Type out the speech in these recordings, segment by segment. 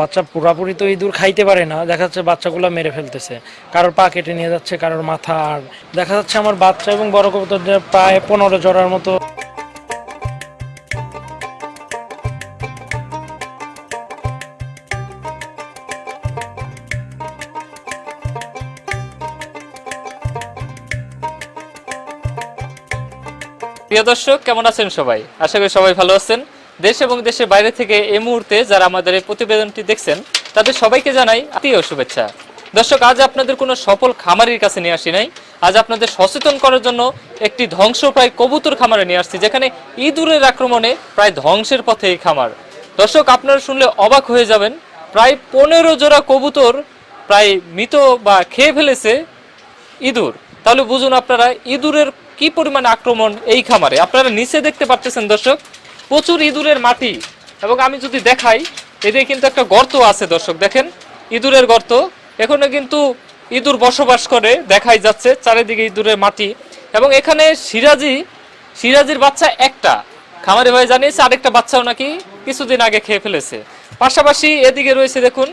বাচ্চা পুরাপুরি তো ইঁদুর খাইতে পারে না, দেখা যাচ্ছে বাচ্চাগুলো মেরে ফেলতেছে। কারোর পা কেটে নিয়ে যাচ্ছে, কারোর মাথা, আর দেখা যাচ্ছে আমার বাচ্চা এবং বড় কবুতরদের প্রায় পনেরো জোড়ার মতো। প্রিয় দর্শক, কেমন আছেন সবাই? আশা করি সবাই ভালো আছেন। দেশ এবং দেশের বাইরে থেকে এই মুহূর্তে যারা আমাদের এই প্রতিবেদনটি দেখছেন, তাদের সবাইকে জানাই আত্মীয় শুভেচ্ছা। দর্শক, আজ আপনাদের কোনো সফল খামারির কাছে নিয়ে আসি নাই। আজ আপনাদের সচেতন করার জন্য একটি ধ্বংসপ্রায় কবুতর খামারে নিয়ে আসছি, যেখানে ইঁদুরের আক্রমণে প্রায় ধ্বংসের পথে এই খামার। দর্শক, আপনারা শুনলে অবাক হয়ে যাবেন, প্রায় পনেরো জোড়া কবুতর প্রায় মৃত বা খেয়ে ফেলেছে ইঁদুর। তাহলে বুঝুন আপনারা, ইঁদুরের কি পরিমাণ আক্রমণ এই খামারে? আপনারা নিচে দেখতে পাচ্ছেন দর্শক প্রচুর ইঁদুরের মাটি। এবং আমি যদি দেখাই এদিকে কিন্তু একটা গর্ত আছে দর্শক, দেখেন? ইঁদুরের গর্ত। এখানে কিন্তু ইঁদুর বসবাস করে, দেখাই যাচ্ছে চারিদিকে ইঁদুরের মাটি। এবং এখানে সিরাজি, সিরাজির বাচ্চা একটা। খামারে ভাই জানিয়েছে, আরেকটা বাচ্চাও নাকি কিছুদিন আগে খেয়ে ফেলেছে। পাশাপাশি এদিকে রয়েছে, দেখুন,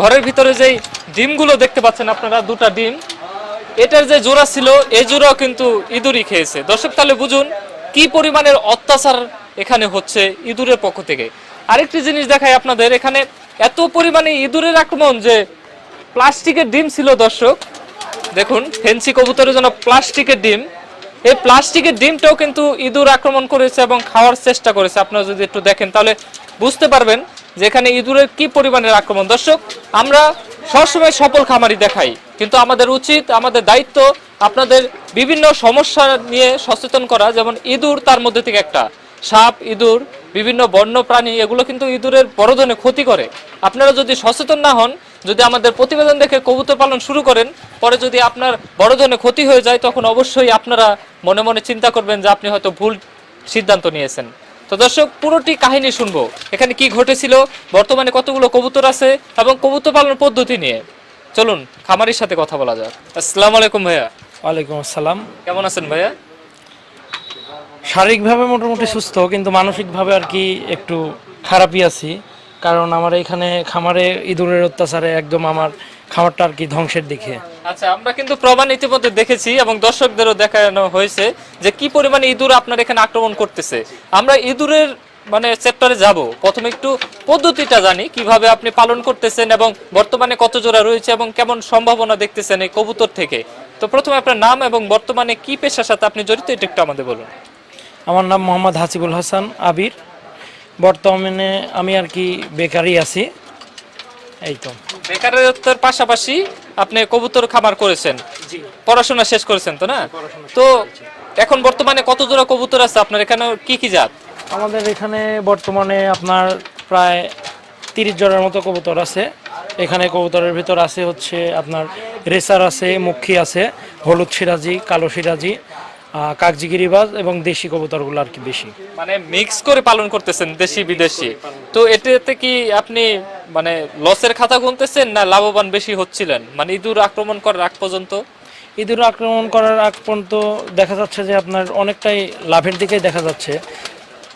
ঘরের ভিতরে যেই ডিমগুলো দেখতে পাচ্ছেন আপনারা, দুটা ডিম। এটার যে জোড়া ছিল এই জোড়াও কিন্তু ইঁদুরই খেয়েছে। দর্শক, তাহলে বুঝুন, কি পরিমাণের অত্যাচার এখানে হচ্ছে ইঁদুরের পক্ষ থেকে। আরেকটি জিনিস দেখাই আপনাদের, এখানে এত পরিমাণে ইঁদুরের আক্রমণ যে প্লাস্টিকের ডিম ছিল দর্শক। দেখুন, ফেন্সি কবুতরের জন্য প্লাস্টিকের ডিম। এই প্লাস্টিকের ডিমটাও কিন্তু ইঁদুর আক্রমণ করেছে এবং খাওয়ার চেষ্টা করেছে। আপনারা যদি একটু দেখেন, তাহলে বুঝতে পারবেন যে এখানে ইঁদুরের কি পরিমাণের আক্রমণ। দর্শক, আমরা সবসময় সফল খামারি দেখাই, কিন্তু আমাদের উচিত, আমাদের দায়িত্ব আপনাদের বিভিন্ন সমস্যা নিয়ে সচেতন করা। যেমন ইঁদুর তার মধ্যে থেকে একটা। সাপ ইঁদুর বিভিন্ন বন্য প্রাণী এগুলো কিন্তু ইঁদুরের বড় ধরনের ক্ষতি করে। আপনারা যদি সচেতন না হন যদি আমাদের প্রতিবেদন দেখে কবুতর পালন শুরু করেন পরে যদি আপনার বড় ধরনের ক্ষতি হয়ে যায় তখন অবশ্যই আপনারা মনে মনে চিন্তা করবেন যে আপনি হয়তো ভুল সিদ্ধান্ত নিয়েছেন। তো দর্শক পুরোটি কাহিনী শুনব। এখানে কি ঘটেছিল? বর্তমানে কতগুলো কবুতর আছে? এবং কবুতর পালনের পদ্ধতি নিয়ে। চলুন খামারির সাথে কথা বলা যাক। আসসালামু আলাইকুম ভাইয়া। ওয়ালাইকুম আসসালাম। কেমন আছেন ভাইয়া? শারীরিকভাবে মোটামুটি সুস্থ, কিন্তু মানসিকভাবে আর কি একটু খারাপই আছি। কারণ আমার এখানে খামারে ইঁদুরের অত্যাচারে একদম আমার খামারটা আর কি ধ্বংসের দিকে। আচ্ছা আমরা কিন্তু প্রমাণ ইতিমধ্যে দেখেছি এবং দর্শকদেরও দেখানো হয়েছে যে কি পরিমাণে ইঁদুর আপনার এখানে আক্রমণ করতেছে। আমরা ইঁদুরের মানে সেক্টরে যাব। প্রথমে একটু পদ্ধতিটা জানি, কীভাবে আপনি পালন করতেছেন এবং বর্তমানে কত জোড়া রয়েছে এবং কেমন সম্ভাবনা দেখতেছেন এই কবুতর থেকে। তো প্রথমে আপনার নাম এবং বর্তমানে কি পেশার সাথে আপনি জড়িত, এটা একটু আমাদের বলুন। আমার নাম মোহাম্মদ হাসিবুল হাসান আবির। বর্তমানে আমি আর কি বেকারই আছি। এই তো। বেকারত্বের পাশাপাশি আপনি কবুতর খামার করেছেন। পড়াশোনা শেষ করেছেন তো না? তো এখন বর্তমানে কত জোড়া কবুতর আছে? আপনার এখানে কি কি জাত? আমাদের এখানে বর্তমানে আপনার প্রায় তিরিশ জনের মতো কবুতর আছে। এখানে কবুতরের ভিতর আছে হচ্ছে আপনার রেসার আছে মুখী আছে হলুদ সিরাজি কালো সিরাজি কাকজিগিরিবাজ এবং দেশি কবুতরগুলো আর কি বেশি। মানে মিক্স করে পালন করতেছেন দেশি বিদেশি? তো এটাতে কি আপনি মানে লসের খাতা গুনতেছেন না লাভবান বেশি হচ্ছিলেন? মানে ইঁদুর আক্রমণ করার আগ পর্যন্ত? ইঁদুর আক্রমণ করার আগ পর্যন্ত দেখা যাচ্ছে যে আপনার অনেকটাই লাভের দিকেই দেখা যাচ্ছে।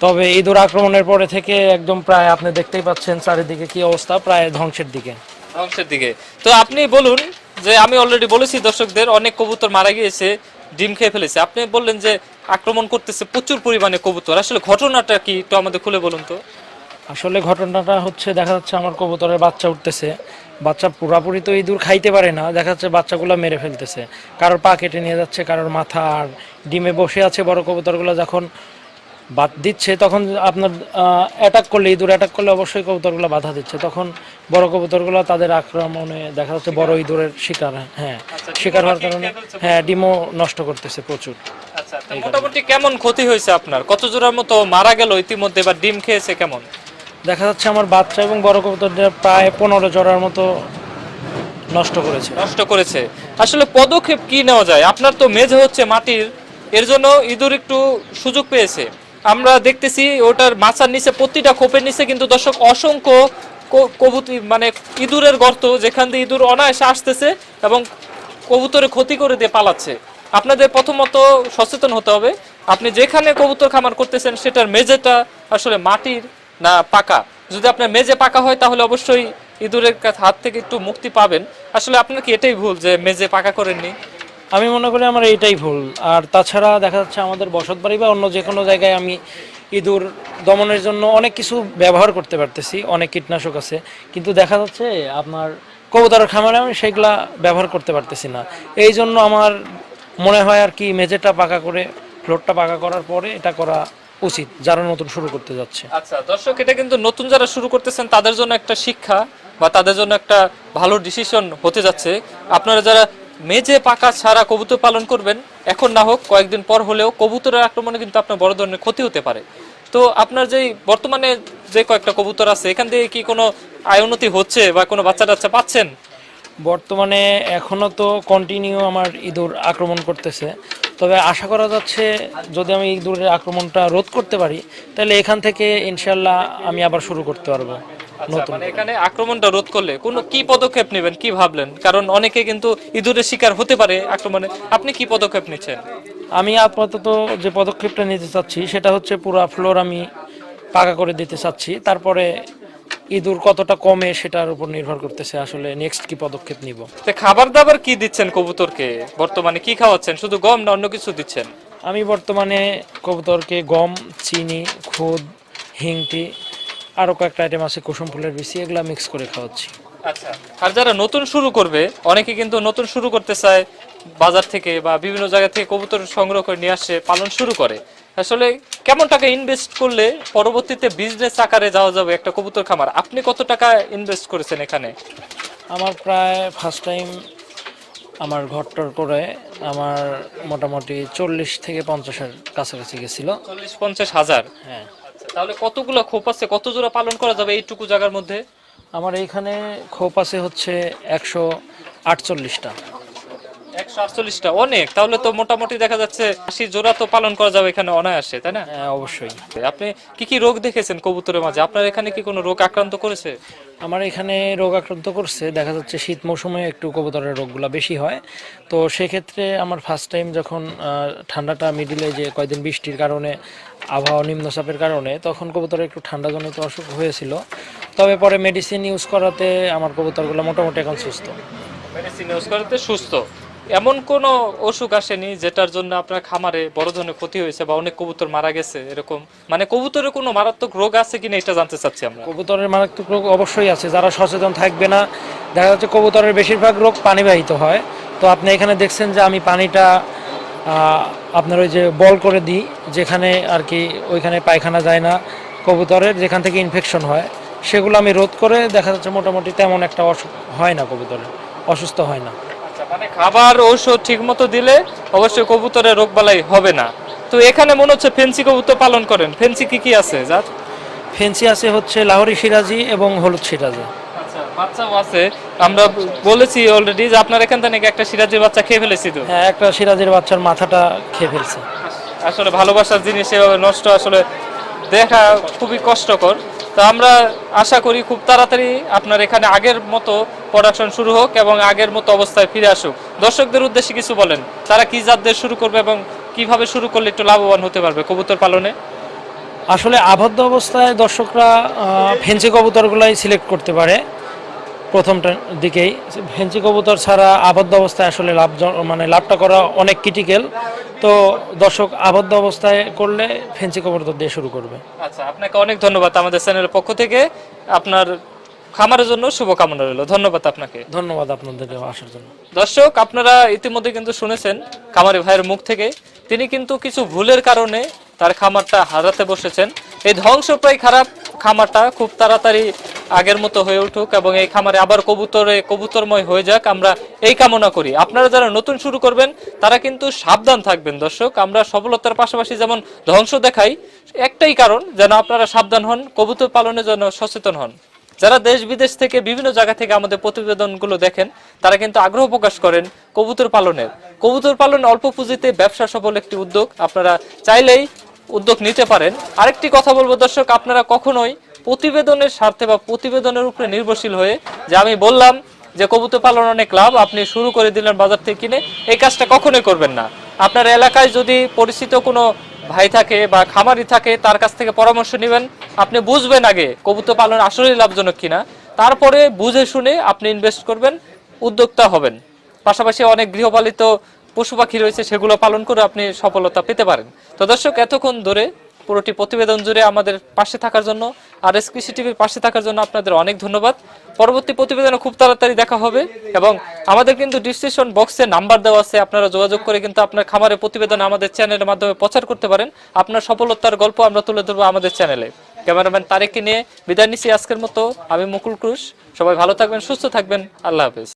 তবে ইঁদুর আক্রমণের পরে থেকে একদম প্রায় আপনি দেখতেই পাচ্ছেন চারিদিকে কি অবস্থা প্রায় ধ্বংসের দিকে। ধ্বংসের দিকে। তো আপনি বলুন যে আমি অলরেডি বলেছি দর্শকদের অনেক কবুতর মারা গিয়েছে। ডিম খেয়ে ফেলেছে। আপনি বললেন যে আক্রমণ করতেছে প্রচুর পরিমাণে কবুতর। আসলে ঘটনাটা কি একটু আমাদের খুলে বলুন তো। আসলে ঘটনাটা হচ্ছে, দেখা যাচ্ছে আমার কবুতরের বাচ্চা উঠতেছে। বাচ্চা পুরাপুরি তো ইঁদুর খাইতে পারে না, দেখা যাচ্ছে বাচ্চাগুলো মেরে ফেলতেছে। কারোর পা কেটে নিয়ে যাচ্ছে, কারোর মাথা, আর ডিমে বসে আছে বড় কবুতরগুলো, যখন বাদ দিচ্ছে তখন আপনার অ্যাটাক করলে ইঁদুর অ্যাটাক করলে অবশ্যই কবুতরগুলো বাধা দিচ্ছে। তখন বড় কবুতরগুলো তাদের আক্রমণে দেখা যাচ্ছে বড় ইঁদুরের শিকার হ্যাঁ। শিকার হওয়ার কারণে হ্যাঁ ডিমও নষ্ট করতেছে প্রচুর। আচ্ছা মোটামুটি কেমন ক্ষতি হয়েছে আপনার? কত জোড়ার মতো মারা গেল ইতিমধ্যে বা ডিম খেয়েছে কেমন? দেখা যাচ্ছে আমার বাচ্চা এবং বড় কবুতরদের প্রায় পনেরো জোড়ার মতো নষ্ট করেছে। নষ্ট করেছে। আসলে পদক্ষেপ কি নেওয়া যায়? আপনার তো মেঝে হচ্ছে মাটির এর জন্য ইঁদুর একটু সুযোগ পেয়েছে। আমরা দেখতেছি ওটার মাচার নিচে, প্রতিটা খোপের নিচে কিন্তু দর্শক অসংখ্য ক- কবুতর মানে ইঁদুরের গর্ত, যেখান দিয়ে ইঁদুর অনায়াসে আসতেছে এবং কবুতরে ক্ষতি করে দিয়ে পালাচ্ছে। আপনাদের প্রথমত সচেতন হতে হবে, আপনি যেখানে কবুতর খামার করতেছেন সেটার মেঝেটা আসলে মাটির না পাকা। যদি আপনার মেজে পাকা হয়, তাহলে অবশ্যই ইঁদুরের হাত থেকে একটু মুক্তি পাবেন। আসলে আপনার কি এটাই ভুল যে মেজে পাকা করেননি? আমি মনে করি আমার এইটাই ভুল। আর তাছাড়া দেখা যাচ্ছে আমাদের বসত বাড়ি বা অন্য যে কোনো জায়গায় আমি ইঁদুর দমনের জন্য অনেক কিছু ব্যবহার করতে পারতেছি, অনেক কীটনাশক আছে। কিন্তু দেখা যাচ্ছে আপনার কবুতরের খামারে আমি সেগুলা ব্যবহার করতে পারতেছি না। এই জন্য আমার মনে হয় আর কি মেঝেটা পাকা করে, ফ্লোরটা পাকা করার পরে এটা করা উচিত, যারা নতুন শুরু করতে যাচ্ছে। আচ্ছা দর্শক, এটা কিন্তু নতুন যারা শুরু করতেছেন, তাদের জন্য একটা শিক্ষা বা তাদের জন্য একটা ভালো ডিসিশন হতে যাচ্ছে। আপনারা যারা মেজে পাকা ছাড়া কবুতর পালন করবেন। এখন না হোক, কয়েকদিন পর হলেও কবুতরের আক্রমণে কিন্তু আপনার বড় ধরনের ক্ষতি হতে পারে। তো আপনার যেই বর্তমানে যে কয়েকটা কবুতর আছে, এখান থেকে কি কোনো আয় উন্নতি হচ্ছে বা কোনো বাচ্চা টাচ্চা পাচ্ছেন? বর্তমানে এখনও তো কন্টিনিউ আমার ইঁদুর আক্রমণ করতেছে। তবে আশা করা যাচ্ছে, যদি আমি ইঁদুরের আক্রমণটা রোধ করতে পারি, তাহলে এখান থেকে ইনশাল্লাহ আমি আবার শুরু করতে পারব। নতুন মানে এখানে আক্রমণটা রোধ করলে কোন কি পদক্ষেপ নেবেন? কি ভাবলেন? কারণ অনেকে কিন্তু ইঁদুরের শিকার হতে পারে আক্রমণে। আপনি কি পদক্ষেপ নিচ্ছেন? আমি আপাতত যে পদক্ষেপটা নিতে চাচ্ছি সেটা হচ্ছে পুরো ফ্লোর আমি পাকা করে দিতে চাচ্ছি। তারপরে ইঁদুর কতটা কমে সেটার উপর নির্ভর করতেছে আসলে নেক্সট কি পদক্ষেপ নিব। খাবার দাবার কি দিচ্ছেন কবুতরকে? বর্তমানে কি খাওয়াচ্ছেন? শুধু গম না অন্য কিছু দিচ্ছেন? আমি বর্তমানে কবুতরকে গম চিনি খুদ হিংটি আরও কয়েকটা আইটেম আছে কুসুম ফুলের বিচি এগুলা মিক্স করে খাওয়াচ্ছি। আচ্ছা আর যারা নতুন শুরু করবে অনেকে কিন্তু নতুন শুরু করতে চায় বাজার থেকে বা বিভিন্ন জায়গা থেকে কবুতর সংগ্রহ করে নিয়ে আসে পালন শুরু করে। আসলে কেমন টাকা ইনভেস্ট করলে পরবর্তীতে বিজনেস আকারে যাওয়া যাবে একটা কবুতর খামার? আপনি কত টাকা ইনভেস্ট করেছেন এখানে? আমার প্রায় ফার্স্ট টাইম আমার ঘরটর করে আমার মোটামুটি চল্লিশ থেকে পঞ্চাশের কাছাকাছি গেছিল। চল্লিশ পঞ্চাশ হাজার? হ্যাঁ। তাহলে কতগুলো খোপ আছে? কত জোড়া পালন করা যাবে এইটুকু জায়গার মধ্যে? আমার এইখানে খোপ আছে হচ্ছে একশো আটচল্লিশটা। একশো আটচল্লিশটা অনেক। তাহলে তো মোটামুটি দেখা যাচ্ছে আশি জোড়া তো পালন করা যাবে এখানে অনায়াসে তাই না? হ্যাঁ অবশ্যই। আপনি কি কি রোগ দেখেছেন কবুতরের মাঝে? আপনার এখানে কি কোনো রোগ আক্রান্ত করেছে? আমার এখানে রোগ আক্রান্ত করছে। দেখা যাচ্ছে শীত মৌসুমে একটু কবুতরের রোগগুলো বেশি হয়। তো সেক্ষেত্রে আমার ফার্স্ট টাইম যখন ঠান্ডাটা মিডিলে যে কয়দিন বৃষ্টির কারণে আবহাওয়া নিম্নচাপের কারণে তখন কবুতরের একটু ঠান্ডাজনিত অসুখ হয়েছিল। তবে পরে মেডিসিন ইউজ করাতে আমার কবুতরগুলো মোটামুটি এখন সুস্থ। মেডিসিন ইউজ করাতে সুস্থ। এমন কোন অসুখ আসেনি যেটার জন্য আপনার খামারে বড় ধরনের ক্ষতি হয়েছে বা অনেক কবুতর মারা গেছে এরকম? মানে কবুতরের কোনো মারাত্মক রোগ আছে কিনা এটা জানতে চাচ্ছি আমরা। কবুতরের মারাত্মক রোগ অবশ্যই আছে, যারা সচেতন থাকবে না, দেখা যাচ্ছে কবুতরের বেশিরভাগ রোগ পানিবাহিত হয়। তো আপনি এখানে দেখছেন যে আমি পানিটা আপনার ওই যে বল করে দিই, যেখানে আর কি ওইখানে পায়খানা যায় না কবুতরের, যেখান থেকে ইনফেকশন হয়, সেগুলো আমি রোধ করে দেখা যাচ্ছে মোটামুটি তেমন একটা অসুখ হয় না কবুতরের, অসুস্থ হয় না। খাবার ঔষধ ঠিক মতো দিলে অবশ্যই কবুতরের রোগ বালাই হবে না। তো এখানে মনে হচ্ছে ফেন্সি কবুতর পালন করেন। ফেন্সি কি কি আছে যার ফেন্সি আছে হচ্ছে লাহোরি সিরাজি এবং হলুদ সিরাজি। আচ্ছা বাচ্চাও আছে। আমরা বলেছি অলরেডি যে আপনার এখান থেকে একটা সিরাজের বাচ্চা খেয়ে ফেলেছি তো? হ্যাঁ একটা সিরাজের বাচ্চার মাথাটা খেয়ে ফেলছে। আসলে ভালোবাসার জিনিস এভাবে নষ্ট আসলে দেখা খুবই কষ্টকর। তো আমরা আশা করি খুব তাড়াতাড়ি আপনার এখানে আগের মতো প্রোডাকশন শুরু হোক এবং আগের মতো অবস্থায় ফিরে আসুক। দর্শকদের উদ্দেশ্যে কিছু বলেন, তারা কি জাত দিয়ে শুরু করবে এবং কীভাবে শুরু করলে একটু লাভবান হতে পারবে কবুতর পালনে? আসলে আবদ্ধ অবস্থায় দর্শকরা ফেন্সি কবুতরগুলাই সিলেক্ট করতে পারে। প্রথমটা দিকেই। ফেন্সি কবুতর ছাড়া আবদ্ধ অবস্থায় আসলে লাভ মানে লাভটা করা অনেক ক্রিটিক্যাল তো দর্শক আবদ্ধ অবস্থায় করলে ফেন্সি কবুতর দিয়ে শুরু করবে। আচ্ছা আপনাকে অনেক ধন্যবাদ আমাদের চ্যানেলের পক্ষ থেকে। আপনার খামারের জন্য শুভকামনা রইল। ধন্যবাদ আপনাকে। ধন্যবাদ আপনাদের আসার জন্য। দর্শক আপনারা ইতিমধ্যে কিন্তু শুনেছেন খামারি ভাইয়ের মুখ থেকে। তিনি কিন্তু কিছু ভুলের কারণে তার খামারটা হারাতে বসেছেন। এই ধ্বংসপ্রায় খারাপ খামারটা খুব তাড়াতাড়ি আগের মতো হয়ে উঠুক এবং এই খামারে আবার কবুতরে, কবুতরময় হয়ে যাক, আমরা এই কামনা করি। আপনারা যারা নতুন শুরু করবেন, তারা কিন্তু সাবধান থাকবেন দর্শক। আমরা সফলতার পাশাপাশি যেমন ধ্বংস দেখাই, একটাই কারণ, যেন আপনারা সাবধান হন, কবুতর পালনের জন্য সচেতন হন। যারা দেশ বিদেশ থেকে বিভিন্ন জায়গা থেকে আমাদের প্রতিবেদনগুলো দেখেন, তারা কিন্তু আগ্রহ প্রকাশ করেন কবুতর পালনের। কবুতর পালন অল্প পুঁজিতে ব্যবসা সফল একটি উদ্যোগ। আপনারা চাইলেই উদ্যোগ নিতে পারেন। আরেকটি কথা বলব দর্শক, আপনারা কখনোই প্রতিবেদনের স্বার্থে বা প্রতিবেদনের উপরে নির্ভরশীল হয়ে যে আমি বললাম যে কবুতর পালন অনেক লাভ, আপনি শুরু করে দিলেন বাজার থেকে কিনে, এই কাজটা কখনোই করবেন না। আপনার এলাকায় যদি পরিচিত কোনো ভাই থাকে বা খামারি থাকে, তার কাছ থেকে পরামর্শ নেবেন। আপনি বুঝবেন আগে কবুতর পালন আসলেই লাভজনক কিনা। তারপরে বুঝে শুনে আপনি ইনভেস্ট করবেন, উদ্যোক্তা হবেন। পাশাপাশি অনেক গৃহপালিত পশু পাখি রয়েছে, সেগুলো পালন করে আপনি সফলতা পেতে পারেন। তো দর্শক, এতক্ষণ ধরে পুরোটি প্রতিবেদন জুড়ে আমাদের পাশে থাকার জন্য, আর এস কৃষি টিভির পাশে থাকার জন্য আপনাদের অনেক ধন্যবাদ। পরবর্তী প্রতিবেদনে খুব তাড়াতাড়ি দেখা হবে, এবং আমাদের কিন্তু ডিসক্রিপশন বক্সে নাম্বার দেওয়া আছে, আপনারা যোগাযোগ করে কিন্তু আপনার খামারের প্রতিবেদন আমাদের চ্যানেলের মাধ্যমে প্রচার করতে পারেন। আপনার সফলতার গল্প আমরা তুলে ধরবো আমাদের চ্যানেলে। ক্যামেরাম্যান তারেককে নিয়ে বিদায় নিচ্ছি আজকের মতো, আমি মুকুল ক্রুশ। সবাই ভালো থাকবেন, সুস্থ থাকবেন, আল্লাহ হাফেজ।